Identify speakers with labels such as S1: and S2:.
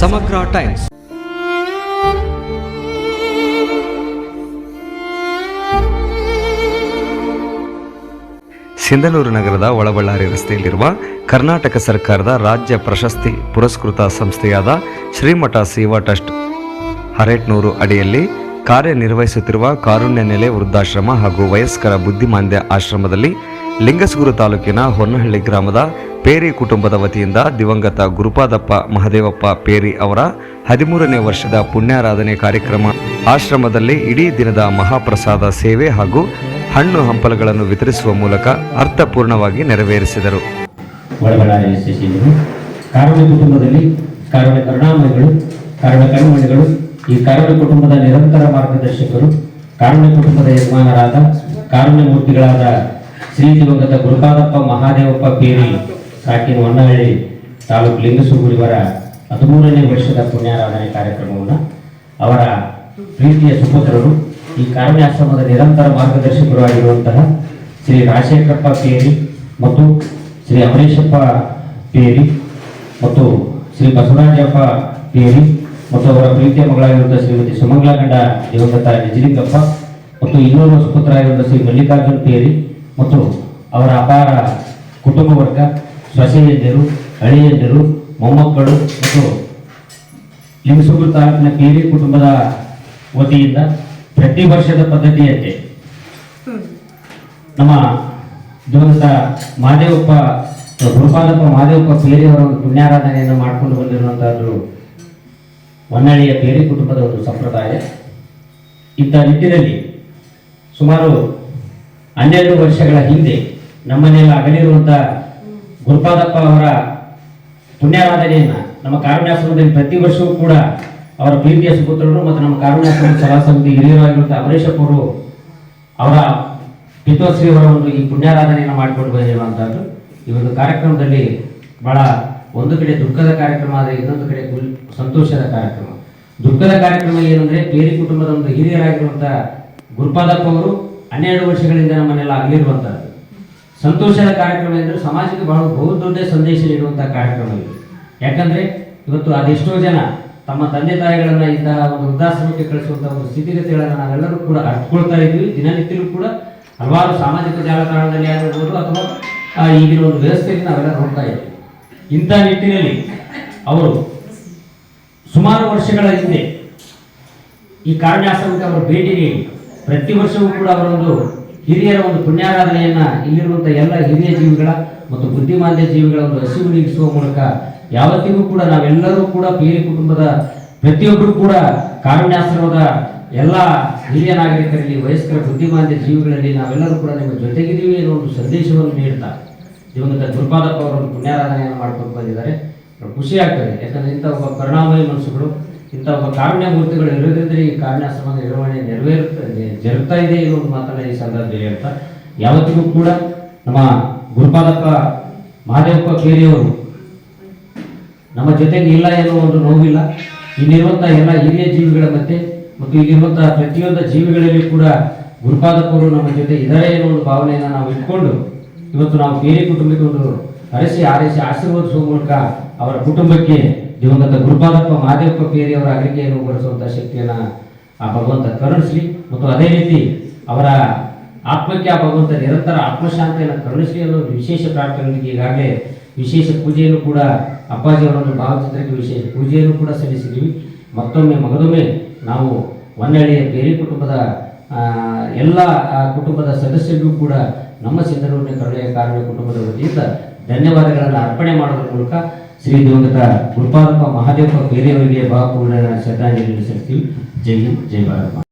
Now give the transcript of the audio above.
S1: ಸಮಗ್ರ ಟೈಮ್ಸ್. ಸಿಂಧನೂರು ನಗರದ ಒಳಬಳ್ಳಾರಿ ರಸ್ತೆಯಲ್ಲಿರುವ ಕರ್ನಾಟಕ ಸರ್ಕಾರದ ರಾಜ್ಯ ಪ್ರಶಸ್ತಿ ಪುರಸ್ಕೃತ ಸಂಸ್ಥೆಯಾದ ಶ್ರೀಮಠ ಸೇವಾ ಟ್ರಸ್ಟ್ ಹರೇಟ್ನೂರು ಅಡಿಯಲ್ಲಿ ಕಾರ್ಯನಿರ್ವಹಿಸುತ್ತಿರುವ ಕಾರುಣ್ಯ ನೆಲೆ ವೃದ್ಧಾಶ್ರಮ ಹಾಗೂ ವಯಸ್ಕರ ಬುದ್ಧಿಮಾಂದ್ಯ ಆಶ್ರಮದಲ್ಲಿ ಲಿಂಗಸಗೂರು ತಾಲೂಕಿನ ಹೊನ್ನಹಳ್ಳಿ ಗ್ರಾಮದ ಪೇರಿ ಕುಟುಂಬದ ವತಿಯಿಂದ ದಿವಂಗತ ಗುರುಪಾದಪ್ಪ ಮಹದೇವಪ್ಪ ಪೇರಿ ಅವರ ಹದಿಮೂರನೇ ವರ್ಷದ ಪುಣ್ಯಾರಾಧನೆ ಕಾರ್ಯಕ್ರಮ. ಆಶ್ರಮದಲ್ಲಿ ಇಡೀ ದಿನದ ಮಹಾಪ್ರಸಾದ ಸೇವೆ ಹಾಗೂ ಹಣ್ಣು ಹಂಪಲುಗಳನ್ನು ವಿತರಿಸುವ ಮೂಲಕ ಅರ್ಥಪೂರ್ಣವಾಗಿ ನೆರವೇರಿಸಿದರು.
S2: ಈ ಕಾರಣ ಕುಟುಂಬದ ನಿರಂತರ ಮಾರ್ಗದರ್ಶಕರು, ಕಾರಣ ಕುಟುಂಬದ ಯಜಮಾನರಾದ, ಕಾರಣ ಮೂರ್ತಿಗಳಾದ ಶ್ರೀ ದಿವಂಗತ ಗುರುಪಾದಪ್ಪ ಮಹಾದೇವಪ್ಪ ಪೇರಿ ಸಾಕಿನ ಹೊನ್ನಹಳ್ಳಿ ತಾಲೂಕು ಲಿಂಗಸೂಗುರಿವರ ಹದಿಮೂರನೇ ವರ್ಷದ ಪುಣ್ಯಾರಾಧನೆ ಕಾರ್ಯಕ್ರಮವನ್ನು ಅವರ ಪ್ರೀತಿಯ ಸುಪುತ್ರರು, ಈ ಕಾರ್ಯಾಶ್ರಮದ ನಿರಂತರ ಮಾರ್ಗದರ್ಶಕರು ಆಗಿರುವಂತಹ ಶ್ರೀ ರಾಜಶೇಖರಪ್ಪ ಪೇರಿ ಮತ್ತು ಶ್ರೀ ಅಮರೇಶಪ್ಪ ಪೇರಿ ಮತ್ತು ಶ್ರೀ ಬಸವರಾಜಪ್ಪ ಪೇರಿ ಮತ್ತು ಅವರ ಪ್ರೀತಿಯ ಮಗಳಾಗಿರುವಂತಹ ಶ್ರೀಮತಿ ಸುಮಂಗಲಗಂಡ ದಿವಂಗತ ನಿಜಲಿಂಗಪ್ಪ ಮತ್ತು ಇನ್ನೂರು ಸುಪುತ್ರ ಆಗಿರುವಂತಹ ಶ್ರೀ ಮಲ್ಲಿಕಾರ್ಜುನ್ ಪೇರಿ ಮತ್ತು ಅವರ ಅಪಾರ ಕುಟುಂಬ ವರ್ಗ ಸೊಸೆಯಂದಿರು ಅಳಿಯಂದಿರು ಮೊಮ್ಮಕ್ಕಳು ಮತ್ತು ಲಿಂಗಸೂರು ತಾಲೂಕಿನ ಪೀರಿ ಕುಟುಂಬದ ವತಿಯಿಂದ ಪ್ರತಿ ವರ್ಷದ ಪದ್ಧತಿಯಂತೆ ನಮ್ಮ ದಿವಂಗತ ಮಹಾದೇವಪ್ಪ ಗುರುಪಾದಪ್ಪ ಮಹಾದೇವಪ್ಪ ಪೇರಿಯವರ ಒಂದು ಪುಣ್ಯಾರಾಧನೆಯನ್ನು ಮಾಡಿಕೊಂಡು ಬಂದಿರುವಂತಹದ್ದು ಹೊನ್ನಳ್ಳಿಯ ಪೇರಿ ಕುಟುಂಬದ ಒಂದು ಸಂಪ್ರದಾಯ. ಇಂಥ ನಿಟ್ಟಿನಲ್ಲಿ ಸುಮಾರು ಹನ್ನೆರಡು ವರ್ಷಗಳ ಹಿಂದೆ ನಮ್ಮನೆಲ್ಲ ಅಗಲಿರುವಂಥ ಗುರುಪಾದಪ್ಪ ಅವರ ಪುಣ್ಯಾರಾಧನೆಯನ್ನು ನಮ್ಮ ಕಾರುಣ್ಯಾಶ್ರಮದಲ್ಲಿ ಪ್ರತಿ ವರ್ಷವೂ ಕೂಡ ಅವರ ಪ್ರೀತಿಯ ಸುಪುತ್ರರು ಮತ್ತು ನಮ್ಮ ಕಾರುಣ್ಯಾಶ್ರಮ ಸಲಹಾ ಸಮಿತಿ ಹಿರಿಯರಾಗಿರುವಂಥ ಅಮರೇಶಪ್ಪ ಅವರು ಅವರ ಪಿತೋಶ್ರೀ ಅವರ ಒಂದು ಈ ಪುಣ್ಯಾರಾಧನೆಯನ್ನು ಮಾಡಿಕೊಂಡು ಬಂದಿರುವಂತಹದ್ದು. ಈ ಒಂದು ಕಾರ್ಯಕ್ರಮದಲ್ಲಿ ಬಹಳ ಒಂದು ಕಡೆ ದುಃಖದ ಕಾರ್ಯಕ್ರಮ ಆದರೆ ಇನ್ನೊಂದು ಕಡೆ ಸಂತೋಷದ ಕಾರ್ಯಕ್ರಮ. ದುಃಖದ ಕಾರ್ಯಕ್ರಮ ಏನಂದ್ರೆ ಬೇರೆ ಕುಟುಂಬದ ಒಂದು ಹಿರಿಯರಾಗಿರುವಂತಹ ಗುರುಪಾದಪ್ಪ ಅವರು ಹನ್ನೆರಡು ವರ್ಷಗಳಿಂದ ನಮ್ಮನ್ನೆಲ್ಲ ಆಗಲಿರುವಂಥದ್ದು ಸಂತೋಷದ ಕಾರ್ಯಕ್ರಮ ಎಂದರೆ ಸಮಾಜಕ್ಕೆ ಬಹಳ ಬಹುದೊಡ್ಡ ಸಂದೇಶ ನೀಡುವಂತಹ ಕಾರ್ಯಕ್ರಮ ಇದು. ಯಾಕಂದರೆ ಇವತ್ತು ಅದೆಷ್ಟೋ ಜನ ತಮ್ಮ ತಂದೆ ತಾಯಿಗಳನ್ನ ಇಂತಹ ಒಂದು ವೃದ್ಧಾಶ್ರಮಕ್ಕೆ ಕಳಿಸುವಂಥ ಒಂದು ಸ್ಥಿತಿಗತಿಗಳನ್ನು ನಾವೆಲ್ಲರೂ ಕೂಡ ಅರ್ಥಕೊಳ್ತಾ ಇದ್ವಿ. ದಿನನಿತ್ಯಲೂ ಕೂಡ ಹಲವಾರು ಸಾಮಾಜಿಕ ಜಾಲತಾಣದಲ್ಲಿ ಆಗಿರ್ಬೋದು ಅಥವಾ ಈಗಿನ ಒಂದು ವ್ಯವಸ್ಥೆಯಲ್ಲಿ ನಾವೆಲ್ಲ ನೋಡ್ತಾ ಇದ್ವಿ. ಇಂಥ ನಿಟ್ಟಿನಲ್ಲಿ ಅವರು ಸುಮಾರು ವರ್ಷಗಳ ಹಿಂದೆ ಈ ಕಾರಣ್ಯಾಶ್ರಮಕ್ಕೆ ಅವರು ಭೇಟಿ ನೀಡಿ ಪ್ರತಿ ವರ್ಷವೂ ಕೂಡ ಅವರೊಂದು ಹಿರಿಯರ ಒಂದು ಪುಣ್ಯಾರಾಧನೆಯನ್ನ ಇಲ್ಲಿರುವಂತಹ ಎಲ್ಲ ಹಿರಿಯ ಜೀವಿಗಳ ಮತ್ತು ಬುದ್ಧಿಮಾಂದ್ಯ ಜೀವಿಗಳ ಒಂದು ಹಸಿವು ನೀಗಿಸುವ ಮೂಲಕ ಯಾವತ್ತಿಗೂ ಕೂಡ ನಾವೆಲ್ಲರೂ ಕೂಡ ಪೇರಿ ಕುಟುಂಬದ ಪ್ರತಿಯೊಬ್ಬರು ಕೂಡ ಕಾರುಣ್ಯಾಶ್ರಮದ ಎಲ್ಲ ಹಿರಿಯ ನಾಗರಿಕರಲ್ಲಿ, ವಯಸ್ಕರ ಬುದ್ಧಿಮಾಂದ್ಯ ಜೀವಿಗಳಲ್ಲಿ ನಾವೆಲ್ಲರೂ ಕೂಡ ನಿಮ್ಮ ಜೊತೆಗಿದ್ದೀವಿ ಅನ್ನೋ ಒಂದು ಸಂದೇಶವನ್ನು ನೀಡ್ತಾ ದಿವಂಗತ ಗುರುಪಾದಪ್ಪ ಅವರೊಂದು ಒಂದು ಪುಣ್ಯಾರಾಧನೆಯನ್ನು ಮಾಡ್ಕೊಂಡು ಬಂದಿದ್ದಾರೆ. ಖುಷಿ ಆಗ್ತದೆ. ಯಾಕಂದ್ರೆ ಇಂಥ ಒಬ್ಬ ಕರುಣಾಮಯ ಮನಸ್ಸುಗಳು ಇಂಥ ಒಬ್ಬ ಕಾರುಣ್ಯ ಮೂರ್ತಿಗಳು ಇರೋದ್ರಿಂದ ಈ ಕಾರುಣ್ಯಾಶ್ರಮದ ನಿರ್ವಹಣೆ ನೆರವೇರುತ್ತೆ ಜರುಗ್ತಾ ಇದೆ ಒಂದು ಮಾತನ್ನ ಈ ಸಂದರ್ಭದಲ್ಲಿ ಅಂತ ಯಾವತ್ತಿಗೂ ಕೂಡ ನಮ್ಮ ಗುರುಪಾದಪ್ಪ ಮಹಾದೇವಪ್ಪ ಕೇರಿಯವರು ನಮ್ಮ ಜೊತೆಗೆ ಇಲ್ಲ ಏನೋ ಒಂದು ನೋವಿಲ್ಲ. ಇಲ್ಲಿರುವಂಥ ಎಲ್ಲ ಹಿರಿಯ ಜೀವಿಗಳ ಮತ್ತೆ ಮತ್ತು ಇಲ್ಲಿರುವಂತಹ ಪ್ರತಿಯೊಂದು ಜೀವಿಗಳಲ್ಲಿ ಕೂಡ ಗುರುಪಾದಪ್ಪರು ನಮ್ಮ ಜೊತೆ ಇದ್ದಾರೆ ಏನೋ ಒಂದು ಭಾವನೆಯನ್ನು ನಾವು ಇಟ್ಕೊಂಡು ಇವತ್ತು ನಾವು ಕೇರಿ ಕುಟುಂಬಕ್ಕೆ ಒಂದು ಹರಸಿ ಆರೈಸಿ ಆಶೀರ್ವದಿಸುವ ಮೂಲಕ ಅವರ ಕುಟುಂಬಕ್ಕೆ ದಿವಂಗತ ಗುರುಪಾದಪ್ಪ ಮಹಾದೇವಪ್ಪ ಪೇರಿಯವರ ಅವರ ಅಗಲಿಕೆಯನ್ನು ಬಳಸುವಂತಹ ಶಕ್ತಿಯನ್ನ ಆ ಭಗವಂತ ಕರುಣಿಸಲಿ. ಮತ್ತು ಅದೇ ರೀತಿ ಅವರ ಆತ್ಮಕ್ಕೆ ಆ ಭಗವಂತ ನಿರಂತರ ಆತ್ಮಶಾಂತಿಯನ್ನು ಕರುಣಿಸಲಿ ಅನ್ನೋ ವಿಶೇಷ ಪ್ರಾರ್ಥನೆಗೆ ಈಗಾಗಲೇ ವಿಶೇಷ ಪೂಜೆಯನ್ನು ಕೂಡ ಅಪ್ಪಾಜಿಯವರ ಒಂದು ಭಾವಚಿತ್ರಕ್ಕೆ ವಿಶೇಷ ಪೂಜೆಯನ್ನು ಕೂಡ ಸಲ್ಲಿಸಿದ್ದೀವಿ. ಮತ್ತೊಮ್ಮೆ ಮಗದೊಮ್ಮೆ ನಾವು ಹೊನ್ನಳ್ಳಿಯ ಬೇರೆ ಕುಟುಂಬದ ಎಲ್ಲ ಕುಟುಂಬದ ಸದಸ್ಯರಿಗೂ ಕೂಡ ನಮ್ಮ ಸಿಂಧನೂರಿನ ಕರುಣೆಯ ಕಾರಣ ಕುಟುಂಬದ ವತಿಯಿಂದ ಧನ್ಯವಾದಗಳನ್ನು ಅರ್ಪಣೆ ಮಾಡೋದ್ರ ಮೂಲಕ ಶ್ರೀ ದಿವಂಗತ ಗುರುಪಾದಪ್ಪ ಮಹಾದೇವಪ್ಪ ಬೇರೆಯವರಿಗೆ ಭಾವಪೂರ್ಣ ಶ್ರದ್ಧಾಂಜಲಿ ಸಲ್ಲಿಸ್ತೀವಿ ಜೈ ಹಿಂದ್ ಜೈ ಭಾರತ